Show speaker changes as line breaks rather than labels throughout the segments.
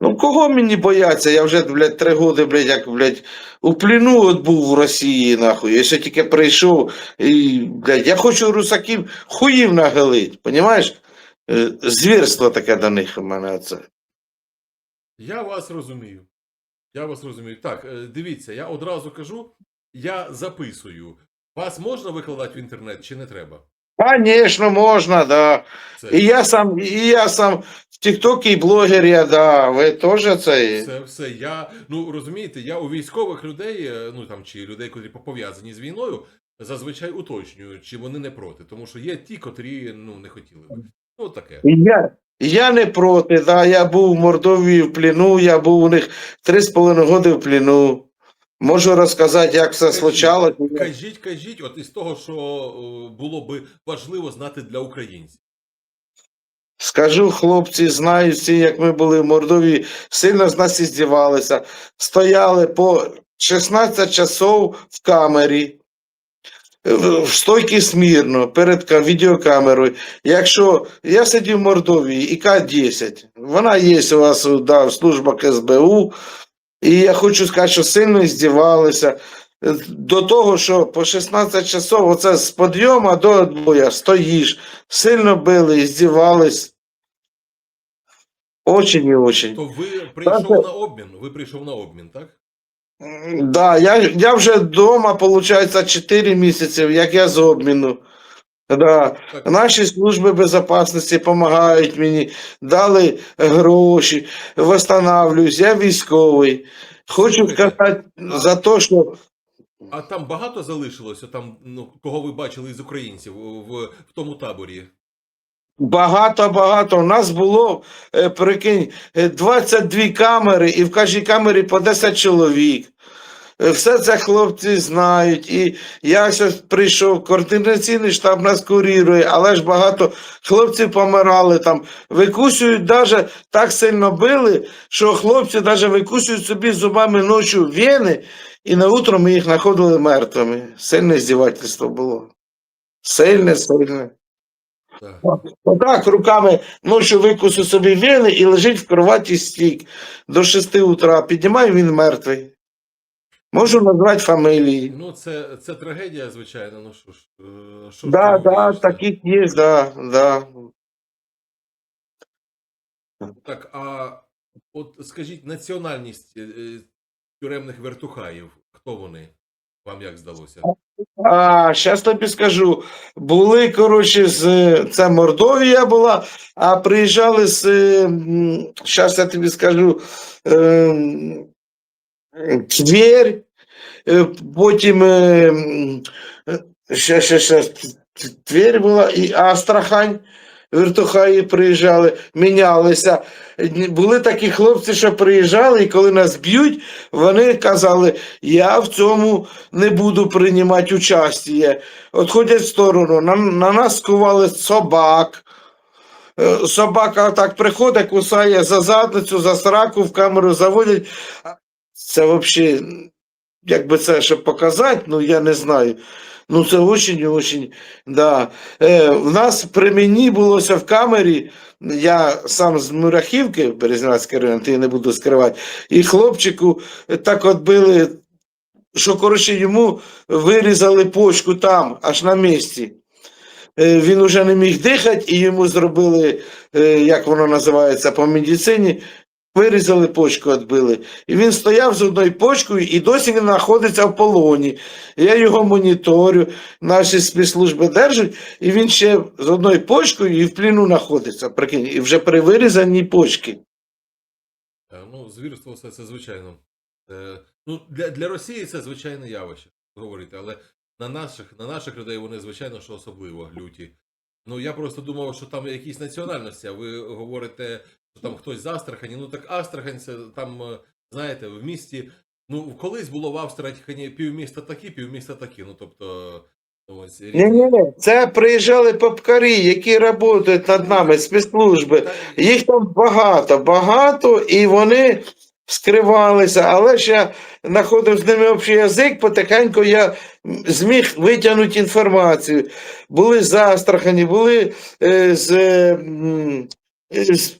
Ну кого мені бояться? Я вже, блядь, три роки, блядь, як, блядь, у плену от був в Росії, нахуй. Я ще тільки прийшов і, блядь, я хочу русаків хуїв нагилить, понімаєш? Е, Звірство таке до них у мене це.
Я вас розумію. Я вас розумію. Так, е, дивіться, я одразу кажу, я записую. Вас можна викладати в інтернет чи не треба?
Звісно, можна, да.
Це,
І я сам, і я сам в Тіктокі і блогер, я, да. Ви теж це.
це все. Я, ну розумієте, я у військових людей, е, ну там чи людей, котрі пов'язані з війною, зазвичай уточнюю, чи вони не проти. Тому що є ті, котрі ну не хотіли би. Ну таке.
Я, я не проти, да. Я був в Мордовії в плену, я був у них три з половиною роки в плену. Можу розказати, як все случалось.
Кажіть, кажіть, от із того, що е, було би важливо знати для українців.
Скажу, хлопці, знають всі, як ми були в Мордовії, сильно з нас іздівалися. Стояли по 16 часов в камері, в стойки смірно, перед відеокамерою. Якщо я сидів в Мордовії, і К-10, вона є у вас да, в службах СБУ, і я хочу сказати, що сильно здівалися. До того, що по 16 часов, оце з підйому до відбою стоїш, сильно били, здівались. Очень і очень.
То ви прийшов на обмін? Ви прийшов на обмін, так?
М, Да, я, я вже вдома, виходить, 4 місяці, як я з обміну. Да. Наші служби безпечності допомагають мені, дали гроші, восстанавливаюсь, я військовий. Хочу сказати за те, що
А там багато залишилося, там, ну, кого ви бачили із українців в, в тому таборі?
багато-багато. У нас було, е, прикинь, е, 22 камери, і в кожній камері по 10 чоловік. Все це хлопці знають. І я щось прийшов, координаційний штаб нас курірує, але ж багато хлопців помирали там. Викусують, навіть так сильно били, що хлопці навіть викусують собі зубами ночі вени, і на утро ми їх знаходили мертвими. Сильне здівательство було. Сильне, сильне.
Так.
Отак руками ночі викусив собі вени і лежить в кроваті стік до 6 утра. Піднімаю, він мертвий. Можу назвати фамілії.
Ну, це, це трагедія, звичайно. Ну що ж, е, що
Да,
ти
да, таких є, да, да.
Так, а от скажіть, національність е, е, тюремних вертухаїв, хто вони? Вам як здалося?
А, зараз тобі скажу. Були, коротше, з це Мордовія була, а приїжджали з. Зараз я тобі скажу. Е, Тверь, е, потім. Е, е, ще, ще, ще, Тверь була і Астрахань. Вертухаї приїжджали, мінялися. Були такі хлопці, що приїжджали, і коли нас б'ють, вони казали: я в цьому не буду приймати участі. Отходять в сторону. На, на нас скували собак. Собака так приходить, кусає за задницю, за сраку, в камеру заводять. Це взагалі, якби це щоб показати, ну я не знаю. Ну це очень, очень, да. Е, в нас при мені булося в камері, я сам з Мурахівки, Березнянський район, ти не буду скривати, і хлопчику так от били, що коротше йому вирізали почку там, аж на місці. Е, Він уже не міг дихати, і йому зробили, е, як воно називається по медицині, вирізали почку, відбили. І він стояв з одною почкою і досі він знаходиться в полоні. Я його моніторю, наші спецслужби держать, і він ще з одною почкою і в пліну знаходиться. Прикинь, і вже при вирізаній почки.
Е, Ну, звірство це, це звичайно. Е, ну, для, для Росії це звичайне явище, говорити, але на наших, на наших людей вони, звичайно, що особливо люті. Ну, я просто думав, що там якісь національності, а ви говорите, там хтось з Астрахані. Ну так Астрахань це там, е, знаєте, в місті. Ну, колись було в Астрахані півміста такі, півміста такі. Ну, тобто, ось
Ні, ні, ні. Це приїжджали попкарі, які працюють над нами, спецслужби. Їх там багато, багато, і вони скривалися, але ж я знаходив з ними общий язик, потихеньку я зміг витягнути інформацію. Були з Астрахані, були е, з, з.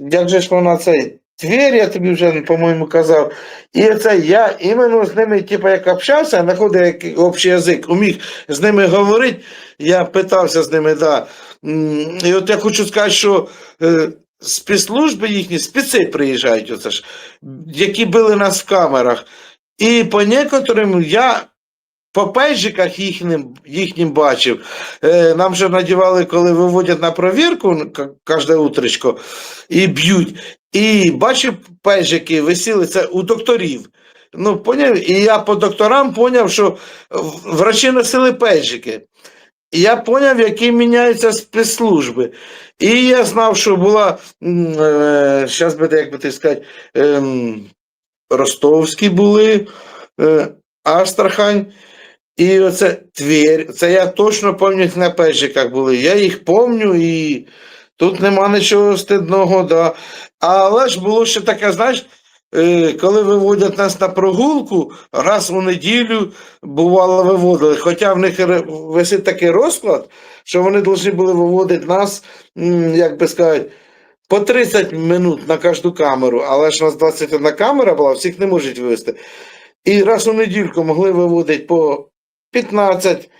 Як же ж вона цей? Тверь, я тобі вже, по-моєму, казав. І це я іменно з ними, типу, як общався, знаходив общий язик, уміг з ними говорити, я питався з ними, да. І от я хочу сказати, що е, спецслужби їхні, спеці приїжджають, оце ж, які били нас в камерах. І по некоторим я по пейджиках їхнім, їхнім бачив. Е, нам же надівали, коли виводять на провірку кожне утречко і б'ють. І бачив пейджики висіли це у докторів. Ну, поняв? І я по докторам поняв, що врачі носили пейджики. І я поняв, які міняються спецслужби. І я знав, що була, зараз буде, як би ти сказати, ем, ростовські були, е, Астрахань. І оце Тверь. Це я точно пам'ятаю, на пейджиках були. Я їх пам'ятаю і тут нема нічого стидного. Да. Але ж було ще таке, знаєш, е, коли виводять нас на прогулку, раз у неділю бувало виводили. Хоча в них висить такий розклад, що вони повинні були виводити нас, як би сказати, по 30 минут на кожну камеру, але ж у нас 21 камера була, всіх не можуть вивести. І раз у недільку могли виводити по 15,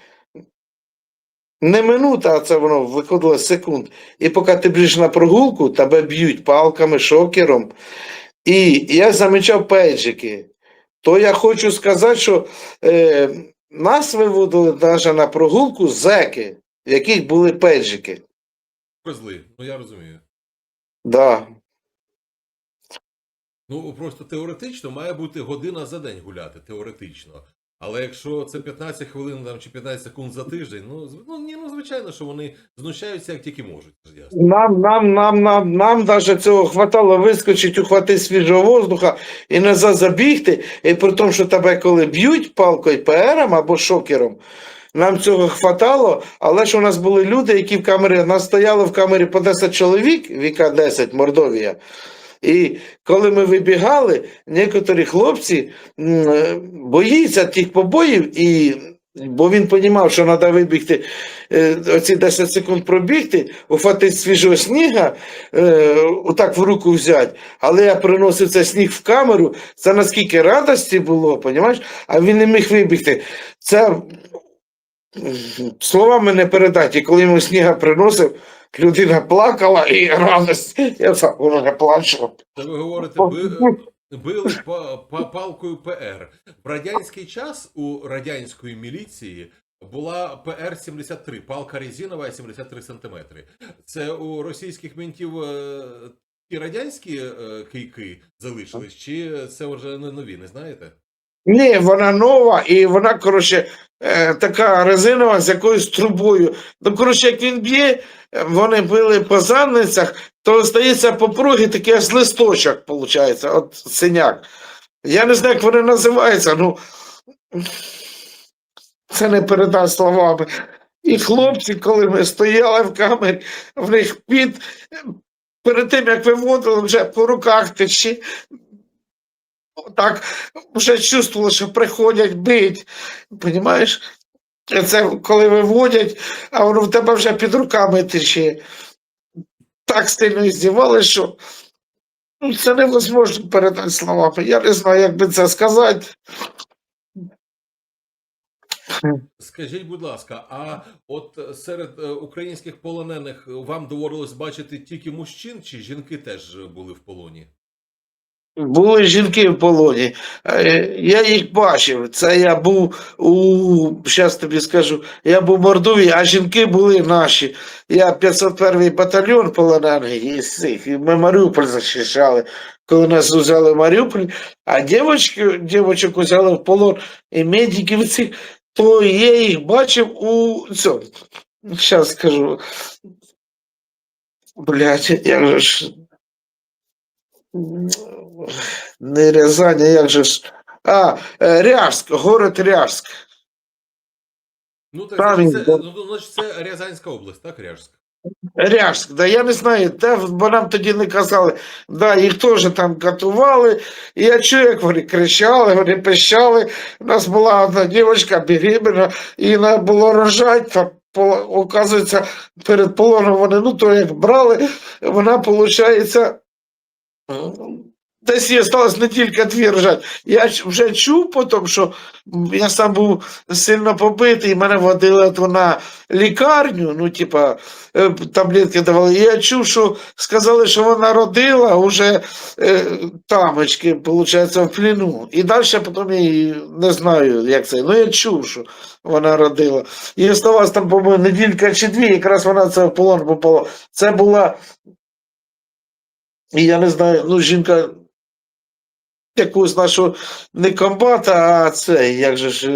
не минут, а це воно виходило з секунд. І поки ти біжиш на прогулку, тебе б'ють палками, шокером. І я замічав пейджики. То я хочу сказати, що е, нас виводили навіть на прогулку зеки, в яких були пейджики.
Козли, ну я розумію.
Да.
Ну просто теоретично має бути година за день гуляти, теоретично. Але якщо це 15 хвилин там, чи 15 секунд за тиждень, ну, ну, ні, ну звичайно, що вони знущаються як тільки можуть.
Нам, нам, нам, нам, нам даже цього хватало вискочити, ухватити свіжого воздуха і назад забігти. І при тому, що тебе коли б'ють палкою ПРом або шокером, нам цього хватало, але ж у нас були люди, які в камері, нас стояло в камері по 10 чоловік, віка 10, Мордовія. І коли ми вибігали, некоторі хлопці е, боїться тих побоїв, і, бо він розумів, що треба вибігти е, оці 10 секунд пробігти, ухватити свіжого сніга, е, отак в руку взяти. Але я приносив цей сніг в камеру, це наскільки радості було, понімаєш? а він не міг вибігти. Це словами не передати. І коли йому сніга приносив, людина плакала і радость. Я сам вже плачу.
Це ви говорите, би, били па, палкою ПР. В радянський час у радянської міліції була ПР-73, палка резинова 73 сантиметри. Це у російських ментів е, ті радянські е, кийки залишились, чи це вже не нові, не знаєте?
Ні, вона нова і вона, коротше, е, така резинова з якоюсь трубою. Ну, коротше, як він б'є, вони били по задницях, то стається попруги такий аж листочок, виходить, от синяк. Я не знаю, як вони називаються, ну це не передасть словами. І хлопці, коли ми стояли в камері, в них під перед тим, як виводили, вже по руках течі. Так вже чувствували, що приходять бить. Понімаєш? Це коли виводять, а воно в тебе вже під руками тече. Так сильно здівали, що ну, це невозможно передати словами. Я не знаю, як би це сказати.
Скажіть, будь ласка, а от серед е, українських полонених вам доводилось бачити тільки мужчин, чи жінки теж були в полоні?
Були жінки в полоні. Е, Я їх бачив. Це я був у зараз тобі скажу, я був в Мордові, а жінки були наші. Я 501 батальйон полонений із цих. Ми Маріуполь захищали, коли нас взяли в Маріуполь, а дівочки, дівочок взяли в полон і медиків цих, то я їх бачив у цьому. Зараз скажу. Блять, же ж. Не Рязань, а як же ж. А, е, город Ряжськ.
Ну, так,
Там
значить, це,
да.
ну, значить, це Рязанська область, так, Ряжськ?
Ряжськ, да я не знаю, де, бо нам тоді не казали, да, їх теж там катували. І я чую, як вони кричали, вони пищали. У нас була одна дівчинка беременна, і треба було рожати, там, оказується, перед полоном вони, ну то як брали, вона, виходить, Десь їй осталось неділька дві ржать. Я вже чув потім, що я сам був сильно побитий, і мене водили на лікарню, ну, типа, е, таблетки давали. І я чув, що сказали, що вона родила уже е, тамочки, виходить, в пліну. І далі потім я не знаю, як це. Ну, я чув, що вона родила. І оставалось там, по-моєму, неділька чи дві, якраз вона це в полон попала. Це була. І я не знаю, ну, жінка якусь нашу не комбата, а це, як же ж.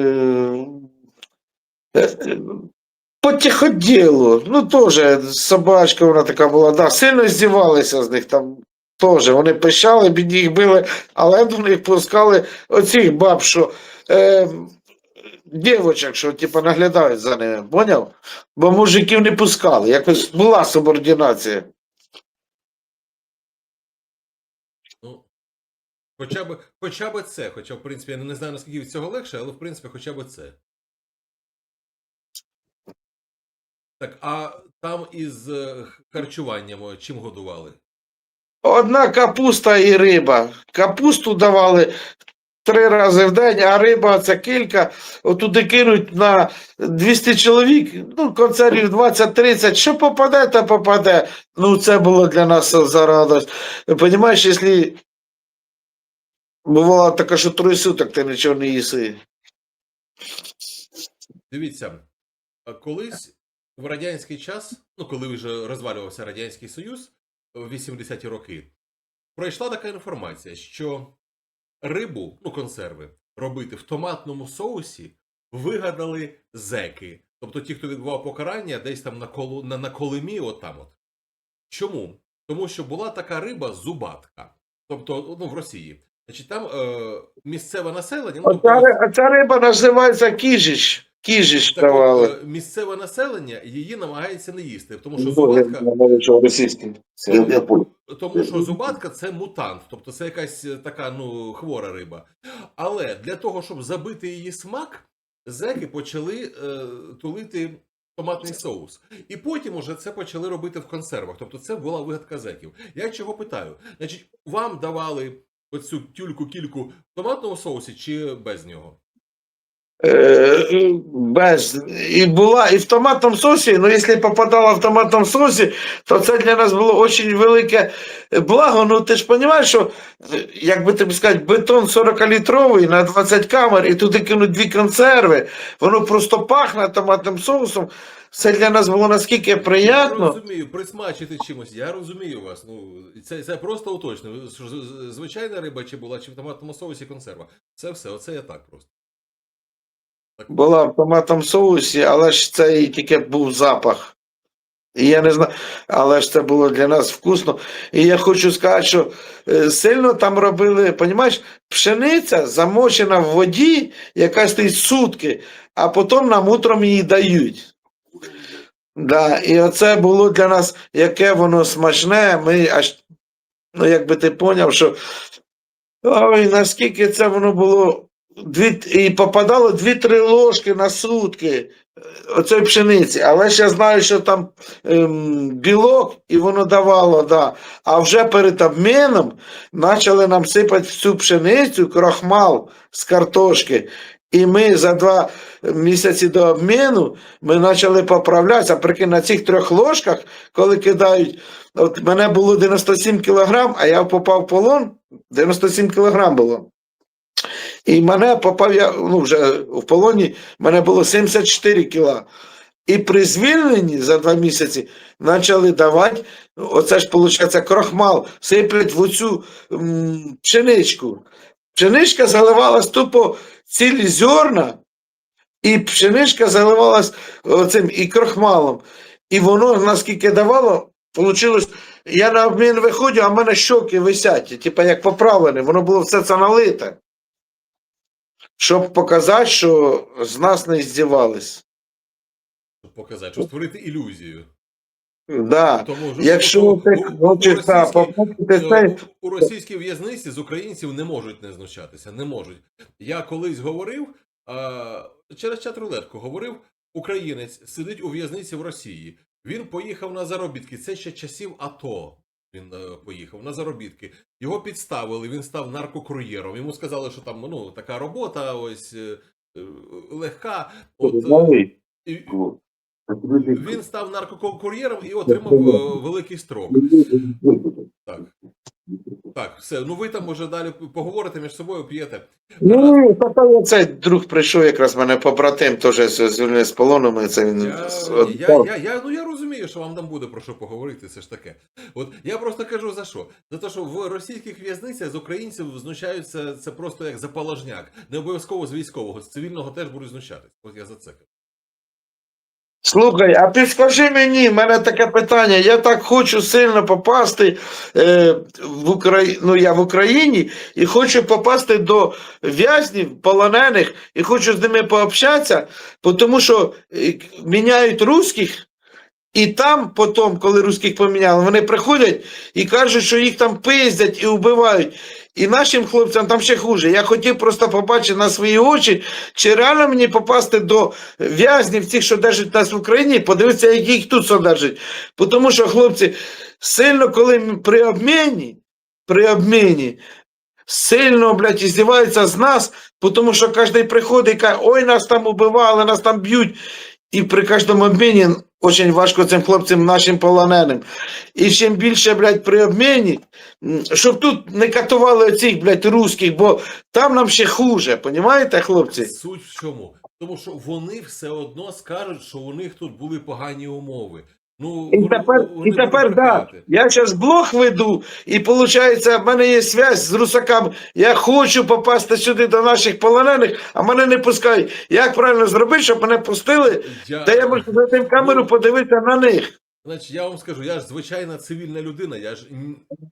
е, е, По тиходілу. Ну, теж собачка вона така була, да, сильно здівалися з них там. Теж вони пищали, бід їх били, але до них пускали оцих баб, що е, дівочок, що типу, наглядають за ними, поняв? Бо мужиків не пускали, якось була субординація.
Ну, хоча б, хоча б це, хоча, в принципі, я не знаю, наскільки від цього легше, але в принципі, хоча б це. Так, а там із е, харчуванням е, чим годували?
Одна капуста і риба. Капусту давали три рази в день, а риба це кілька. Отуди кинуть на 200 чоловік, ну, концертів 20-30. Що попаде, то попаде. Ну, це було для нас за радость. Понімаєш, якщо бувало таке, що троє суток ти нічого не їси.
Дивіться, колись в радянський час, ну коли вже розвалювався Радянський Союз в 80-ті роки, пройшла така інформація, що рибу, ну консерви, робити в томатному соусі вигадали зеки. Тобто ті, хто відбував покарання десь там на, колу, на, на колимі, отам от. Чому? Тому що була така риба зубатка. Тобто, ну, в Росії. Значить, там е, місцеве населення. Ну,
Оця,
тобто,
ри- оця риба називається кіжич. Кіжич
так, от,
давали.
е, місцеве населення її намагається не їсти, тому що зубатка,
я навіть що російський.
Я-
Я понял.
тому що зубатка це мутант, тобто це якась е, така ну хвора риба. Але для того, щоб забити її смак, зеки почали е, тулити томатний соус. І потім уже це почали робити в консервах. Тобто це була вигадка зеків. Я чого питаю? Значить, вам давали оцю тюльку кільку в томатному соусі чи без нього?
Е, без. І була і в томатному соусі, ну якщо попадала в томатному соусі, то це для нас було дуже велике благо. Ну ти ж розумієш, що, як би тобі сказати, бетон 40-літровий на 20 камер, і туди кинуть дві консерви, воно просто пахне томатним соусом. Це для нас було наскільки приємно.
Я розумію, присмачити чимось. Я розумію вас. Ну це, це просто уточнено. Звичайна риба чи була, чи в томатному соусі консерва. Це все, оце я так просто.
Була в томатному соусі, але ж це і тільки був запах. І я не знаю, але ж це було для нас вкусно. І я хочу сказати, що е, сильно там робили, понімаєш, пшениця замочена в воді, яка стоїть сутки, а потім нам утром її дають. Да, і оце було для нас, яке воно смачне. Ми аж, ну як би ти поняв, що ой, наскільки це воно було дві, і попадало 2-3 ложки на сутки е, оцей пшениці. Але ж я знаю, що там ем, білок, і воно давало, да. А вже перед обміном почали нам сипати в цю пшеницю крахмал з картошки. І ми за два місяці до обміну ми почали поправлятися. Прикинь, на цих трьох ложках, коли кидають, от мене було 97 кілограм, а я попав в полон, 97 кілограм було. І мене попав я ну, вже в полоні, мене було 74 кіла. І при звільненні за два місяці почали давати, оце ж виходить, крохмал, сиплять в оцю м, пшеничку. Пшеничка заливалась тупо цілі зерна, і пшеничка заливалась оцим і крохмалом. І воно наскільки давало, вийшло, я на обмін виходжу, а в мене щоки висять, типу як поправлені, воно було все це налите щоб показати, що з нас не здівались.
Показати, щоб створити ілюзію.
Да.
Тому що
Якщо
у-
ти хочеш
Ну,
це,
у російській в'язниці з українців не можуть не знущатися, не можуть. Я колись говорив а, через чат рулетку говорив, українець сидить у в'язниці в Росії. Він поїхав на заробітки. Це ще часів АТО. Він е, поїхав на заробітки. Його підставили, він став наркокур'єром. Йому сказали, що там ну, така робота, ось е, е, легка. От, і він став наркокур'єром і отримав е, великий строк. Так. Так, все. Ну ви там може далі поговорите між собою, п'єте.
Ну, то цей друг прийшов якраз мене побратим, теж з- звільнений з полону. Це він
Я, я, я, я, ну, я розумію, що вам там буде про що поговорити, це ж таке. От я просто кажу за що? За те, що в російських в'язницях з українців знущаються це просто як заположняк. Не обов'язково з військового, з цивільного теж будуть знущатись. От я за це кажу.
Слухай, а ти скажи мені, в мене таке питання. Я так хочу сильно попасти е, в Украї... ну, я в Україні і хочу попасти до в'язнів, полонених, і хочу з ними пообщатися, тому що е, міняють русських, і там потім, коли русських поміняли, вони приходять і кажуть, що їх там пиздять і вбивають. І нашим хлопцям там ще хуже. Я хотів просто побачити на свої очі, чи реально мені попасти до в'язнів, цих, що держать нас в Україні, подивитися, як їх тут содержать. Тому що, хлопці, сильно, коли при обміні, при обміні, сильно, блядь, іздіваються з нас, тому що кожен приходить і каже, ой, нас там убивали, нас там б'ють. І при кожному обміні дуже важко цим хлопцям, нашим полоненим. І чим більше, блядь, при обміні, щоб тут не катували оцих, блядь, русських, бо там нам ще хуже, понімаєте, хлопці?
Суть в чому? Тому що вони все одно скажуть, що у них тут були погані умови. Ну,
І тепер, і тепер да, я зараз блог веду, і виходить, в мене є зв'язь з русаками. Я хочу попасти сюди до наших полонених, а мене не пускають. Як правильно зробити, щоб мене пустили,
Я...
де я можу зайти в камеру
Ну,
подивитися на них.
Значить, я вам скажу, я ж звичайна цивільна людина, я ж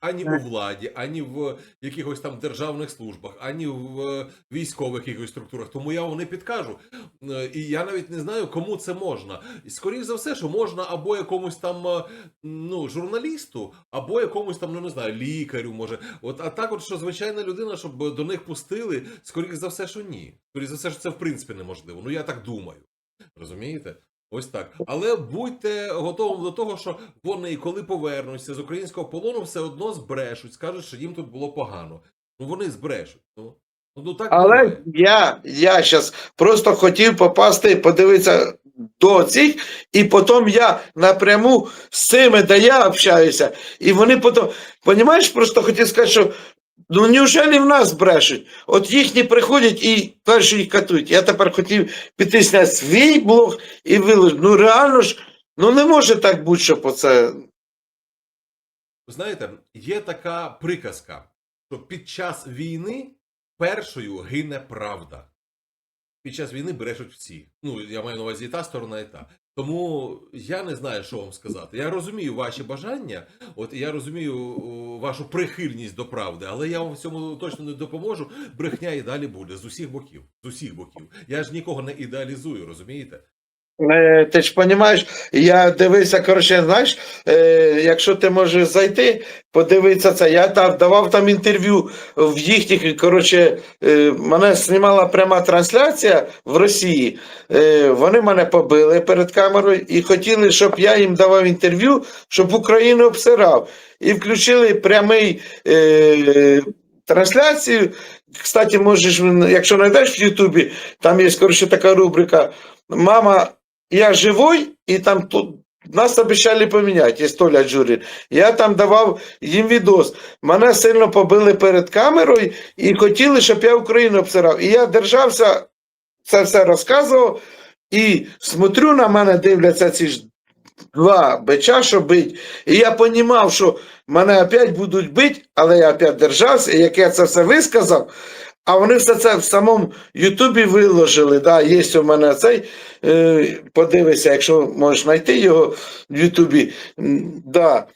ані у владі, ані в якихось там державних службах, ані в е, військових якихось структурах. Тому я вам не підкажу. Е, І я навіть не знаю, кому це можна. І скоріш за все, що можна або якомусь там е, ну, журналісту, або якомусь там, ну не знаю, лікарю, може. От, а так, от, що звичайна людина, щоб до них пустили, скоріш за все, що ні. Скоріш за все, що це в принципі неможливо. Ну я так думаю. Розумієте? Ось так. Але будьте готовим до того, що вони, коли повернуться з українського полону, все одно збрешуть, скажуть, що їм тут було погано. Ну вони збрешуть. Ну, ну, ну так
Але
буває.
я, я зараз просто хотів попасти, подивитися до цих, і потім я напряму з цими, де я общаюся, і вони потім, понімаєш, просто хотів сказати, що ну неужели в нас брешуть? От їхні приходять і що їх катують. Я тепер хотів піти зняти свій блог і виложити. Ну реально ж, ну не може так бути, щоб оце.
Знаєте, є така приказка, що під час війни першою гине правда. Під час війни брешуть всі. Ну, я маю на увазі і та сторона, і та. Тому я не знаю, що вам сказати. Я розумію ваші бажання, от я розумію вашу прихильність до правди, але я вам в цьому точно не допоможу. Брехня і далі буде з усіх боків. З усіх боків. Я ж нікого не ідеалізую, розумієте?
Е, Ти ж розумієш, я дивився, коротше, знаєш, е, якщо ти можеш зайти, подивитися це. Я там давав там інтерв'ю в їхніх, коротше, е, мене знімала пряма трансляція в Росії. Е, вони мене побили перед камерою і хотіли, щоб я їм давав інтерв'ю, щоб Україну обсирав. І включили прямий е, трансляцію. Кстати, можеш, якщо знайдеш в Ютубі, там є коротше, така рубрика. Мама, я живой, і там тут нас обіцяли поміняти, Толя Джурін. Я там давав їм відос. Мене сильно побили перед камерою і хотіли, щоб я Україну обсирав. І я держався, це все розказував, і смотрю на мене, дивляться ці ж два бича, що бить. І я розумів, що мене опять будуть бити, але я опять держався, і як я це все висказав, а вони все це в самому Ютубі виложили. Да, є у мене цей. Е, подивися, якщо можеш знайти його в Ютубі. Да.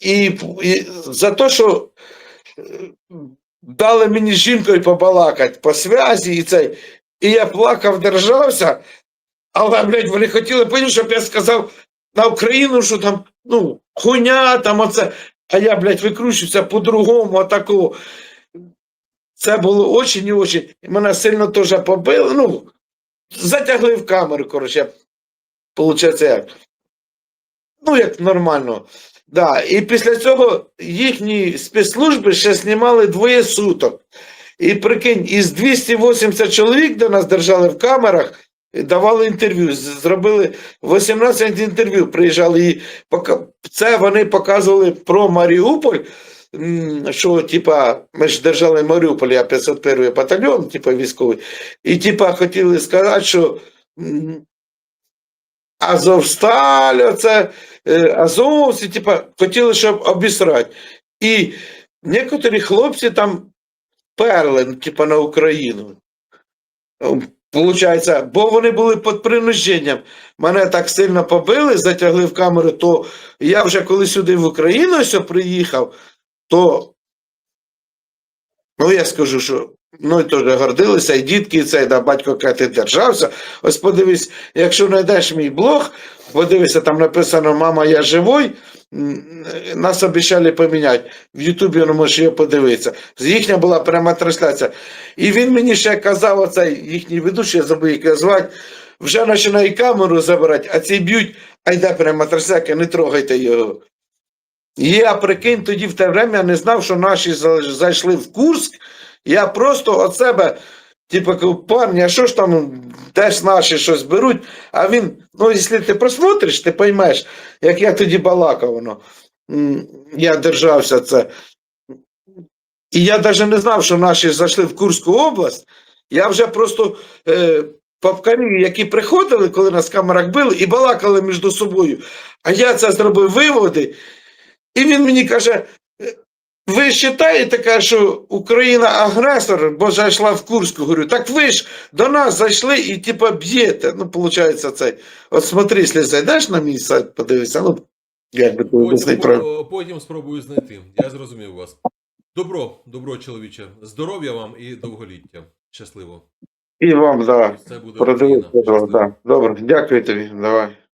І, і за те, що е, дали мені жінкою побалакати по зв'язі і цей. І я плакав, держався, але, блядь, вони хотіли, потім, щоб я сказав на Україну, що там, ну, хуйня, там оце. А я, блядь, викручуюся по-другому, отакого. Це було очень і очень. І мене сильно теж побили. Ну, затягли в камеру, коротше. Получається як. Ну, як нормально. Да, і після цього їхні спецслужби ще знімали двоє суток. І прикинь, із 280 чоловік до нас держали в камерах, давали інтерв'ю. Зробили 18 інтерв'ю, приїжджали і це вони показували про Маріуполь. Що, типа, ми ж держали Маріуполь, я 501 батальйон, типа військовий, і типа хотіли сказати, що Азовсталь, оце е, азовці, типа, хотіли, щоб обісрати. І некоторі хлопці там перли, ну, типа, на Україну. Ем, Получається, бо вони були під принужденням. Мене так сильно побили, затягли в камеру, то я вже коли сюди в Україну ось приїхав, то ну я скажу, що ну теж гордилися, і дітки, і цей да, батько Кети держався. Ось подивись, якщо знайдеш мій блог, подивися, там написано Мама, я живой. Нас обіцяли поміняти. В Ютубі ну, можеш його подивитися. Їхня була пряма трансляція. І він мені ще казав, оцей їхній ведучий, я забув, його звати, вже починає камеру забирати, а ці б'ють, а йде пряма трансляція, не трогайте його. І я прикинь, тоді в те время не знав, що наші зайшли в Курск. Я просто від себе, типу, кажу, парні, а що ж там теж наші щось беруть? А він, ну, якщо ти просмотриш, ти поймеш, як я тоді балакав воно. Я держався це. І я навіть не знав, що наші зайшли в Курську область. Я вже просто е, папкарі, які приходили, коли нас в камерах били, і балакали між собою. А я це зробив виводи. І він мені каже: «Е, ви вважаєте, каже, що Україна агресор, бо зайшла в Курську. Говорю, так ви ж до нас зайшли і типа б'єте. Ну, виходить, цей. От смотри, якщо зайдеш на мій сайт, подивися, ну, як би
Потім,
правильно.
о, потім спробую знайти. Я зрозумів вас. Добро, добро, чоловіче. Здоров'я вам і довголіття. Щасливо.
І вам, да.
Це буде
Продивитися. Да. Добре, дякую тобі. Давай.